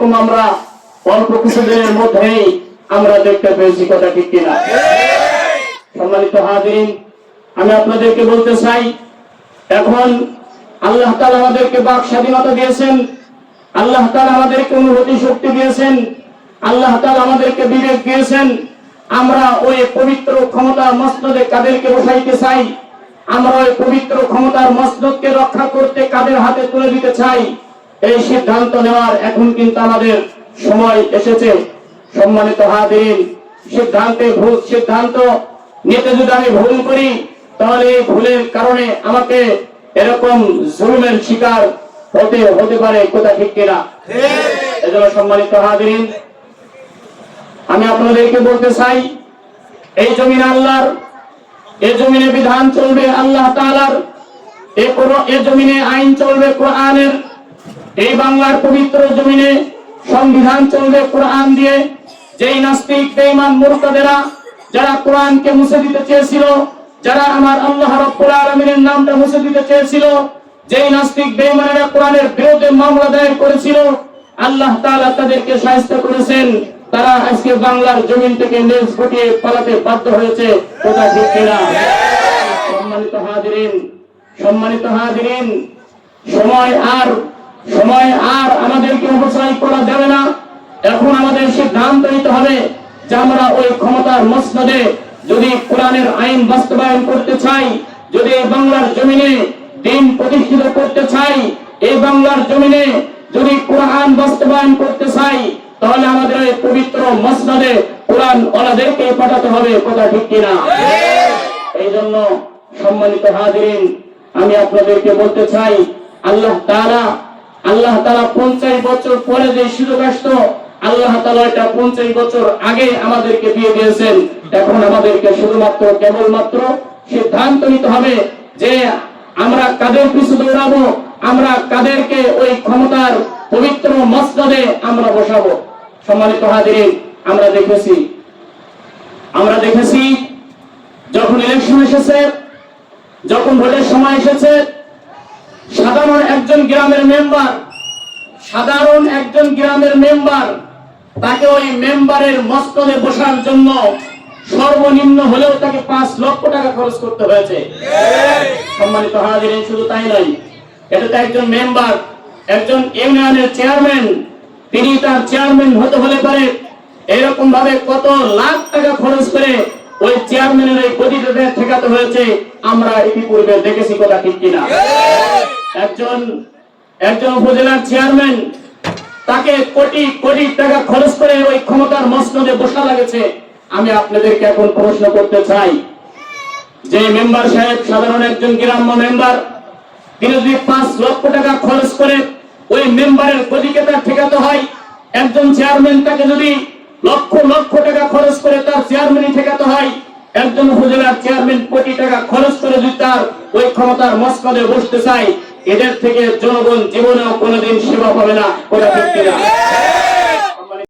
এরকম আমরা অল্প কিছুদিনের মধ্যেই আমরা দেখতে পেয়েছি কথা ঠিক কিনা। সম্মানিত হাজিরিন, আমি আপনাদেরকে বলতে চাই, এখন আল্লাহ তাআলা আমাদেরকে বাক স্বাধীনতা দিয়েছেন, আল্লাহ তাআলা আমাদেরকে অনুভূতি শক্তি দিয়েছেন, আল্লাহ তাআলা আমাদেরকে বিবেক দিয়েছেন। আমরা ওই পবিত্র ক্ষমতার মস্তদে কাদেরকে বসাইতে চাই? আমরা ওই পবিত্র ক্ষমতার মসনদকে রক্ষা করতে কাদের হাতে তুলে দিতে চাই? এই সিদ্ধান্ত নেওয়ার এখন কিন্তু আমাদের সময় এসেছে। সম্মানিত হাদিন সিদ্ধান্তে ভুল সিদ্ধান্ত, নিতে যদি আমি ভুল করি, তাহলে এই ভুলের কারণে আমাকে এরকম জুলুমের শিকার হতে হতে পারে কোথা ঠিক কিনা? এজন্য সম্মানিত হাদিন আমি আপনাদেরকে বলতে চাই, এই জমিন আল্লাহর, এই জমিনে বিধান চলবে আল্লাহ তাআলার, এ কোর- এ জমিনে আইন চলবে কোরআনের এই বাংলার পবিত্র জমিনে সংবিধান চলবে, কোরআন দিয়ে। যেই নাস্তিক, বেঈমান, মুরতাদেরা, যারা কোরআনকে মুছে দিতে চেয়েছিল, যারা আমার আল্লাহ রাব্বুল আলামিনের নামটা মুছে দিতে চেয়েছিল, যেই নাস্তিক, বেঈমানেরা কোরআনের বিরুদ্ধে মামলা দায়ের করেছিল, আল্লাহ তাআলা তাদেরকে সাহায্য করেছেন। তারা আজকে বাংলার জমিন থেকে নেজ গুটিয়ে পালাতে বাধ্য হয়েছে, কথা ঠিক কিনা? সম্মানিত হাজিরিন সম্মানিত হাজিরিন, সময় আর সময় আর আমাদেরকে অপচয় করা যাবে না। এখন আমাদের সিদ্ধান্ত নিতে হবে যে আমরা ওই ক্ষমতার মসনদে যদি কোরআনের আইন বাস্তবায়ন করতে চাই যদি এই বাংলার জমিনে দিন প্রতিষ্ঠিত করতে চাই এই বাংলার জমিনে যদি কোরআন বাস্তবায়ন করতে চাই তাহলে আমাদের এই পবিত্র মসনদে কোরআন ওনাদেরকে পাঠাতে হবে কথা ঠিক কিনা? এই জন্য সম্মানিত হাজিরিন আমি আপনাদেরকে বলতে চাই আল্লাহ তাআলা আল্লাহ তাআলা পঞ্চাশ বছর পরে যে সুযোগ আসতো, আল্লাহ তাআলা এটা পঞ্চাশ বছর আগে আমাদেরকে দিয়ে দিয়েছেন। এখন আমাদেরকে শুধুমাত্র কেবলমাত্র সিদ্ধান্ত নিতে হবে যে আমরা কাদের পিছু দৌড়াবো, আমরা কাদেরকে ওই ক্ষমতার পবিত্র মসনদে আমরা বসাবো। সম্মানিত হাজিরিন, আমরা দেখেছি আমরা দেখেছি, যখন ইলেকশন এসেছে, যখন ভোটের সময় এসেছে সাধারণ একজন গ্রামের মেম্বার, সাধারণ একজন গ্রামের মেম্বার, তাকে ওই মেম্বারের মস্তদে বসার জন্য সর্বনিম্ন হলেও তাকে পাঁচ লক্ষ টাকা খরচ করতে হয়েছে। সম্মানিত হাজির শুধু তাই নয়, এটা তো একজন মেম্বার, একজন ইউনিয়নের চেয়ারম্যান, তিনি তার চেয়ারম্যান হতে হলে পারে এরকম ভাবে কত লাখ টাকা খরচ করে ওই চেয়ারম্যানের এই গদিটাতে ঠেকাতে হয়েছে, আমরা ইতিপূর্বে দেখেছি কথা ঠিক কিনা। একজন একজন উপজেলার চেয়ারম্যান তাকে কোটি কোটি টাকা খরচ করে ওই ক্ষমতার মসনদে বসা লাগেছে। আমি আপনাদেরকে এখন প্রশ্ন করতে চাই। যে মেম্বার সাহেব, সাধারণ একজন গ্রাম্য মেম্বার, তিনি যদি পাঁচ লক্ষ টাকা খরচ করে ওই মেম্বারের গদিকে তার ঠেকাতে হয়, একজন চেয়ারম্যান তাকে যদি লক্ষ লক্ষ টাকা খরচ করে তার চেয়ারম্যানই ঠেকাতে হয়, একজন উপজেলার চেয়ারম্যান কোটি টাকা খরচ করে যদি তার ওই ক্ষমতার মস্কদে বসতে চায় এদের থেকে জনগণ জীবনেও কোনোদিন সেবা পাবে না ওরা কিনা